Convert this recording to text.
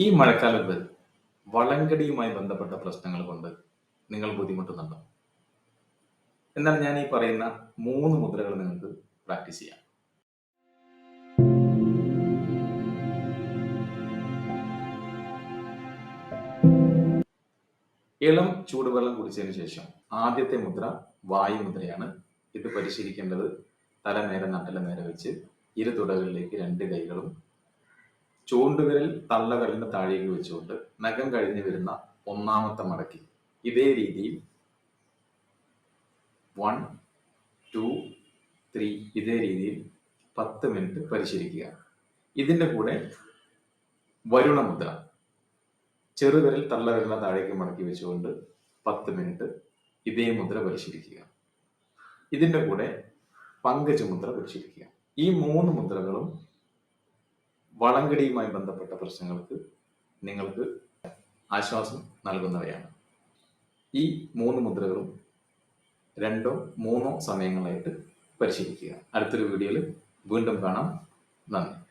ഈ മഴക്കാലത്ത് വളങ്കടിയുമായി ബന്ധപ്പെട്ട പ്രശ്നങ്ങൾ കൊണ്ട് നിങ്ങൾ ബുദ്ധിമുട്ടുന്നുണ്ടോ? എന്നാൽ ഞാൻ ഈ പറയുന്ന മൂന്ന് മുദ്രകൾ നിങ്ങൾക്ക് പ്രാക്ടീസ് ചെയ്യാം. ഇളം ചൂടുവെള്ളം കുടിച്ചതിന് ശേഷം ആദ്യത്തെ മുദ്ര വായു മുദ്രയാണ്. ഇത് പരിശീലിക്കേണ്ടത് തല നേരെ നട്ടല നേരെ വെച്ച് ഇരു തുടകളിലേക്ക് രണ്ട് കൈകളും ചൂണ്ടുവിരൽ തള്ളവിരലിന്റെ താഴേക്ക് വെച്ചുകൊണ്ട് നഖം കഴിഞ്ഞു വരുന്ന ഒന്നാമത്തെ മടക്കി. ഇതേ രീതിയിൽ വൺ ടു ത്രീ ഇതേ രീതിയിൽ പത്ത് മിനിറ്റ് പരിശീലിക്കുക. ഇതിന്റെ കൂടെ വരുണമുദ്ര ചെറുവിരൽ തള്ളവിരലിന്റെ താഴേക്ക് മടക്കി വെച്ചുകൊണ്ട് പത്ത് മിനിറ്റ് ഇതേ മുദ്ര പരിശീലിക്കുക. ഇതിന്റെ കൂടെ പങ്കജ മുദ്ര പരിശീലിക്കുക. ഈ മൂന്ന് മുദ്രകളും വളങ്കടിയുമായി ബന്ധപ്പെട്ട പ്രശ്നങ്ങൾക്ക് നിങ്ങൾക്ക് ആശ്വാസം നൽകുന്നവയാണ്. ഈ മൂന്ന് മുദ്രകളും രണ്ടോ മൂന്നോ സമയങ്ങളായിട്ട് പരിശീലിക്കുക. അടുത്തൊരു വീഡിയോയിൽ വീണ്ടും കാണാം. നന്ദി.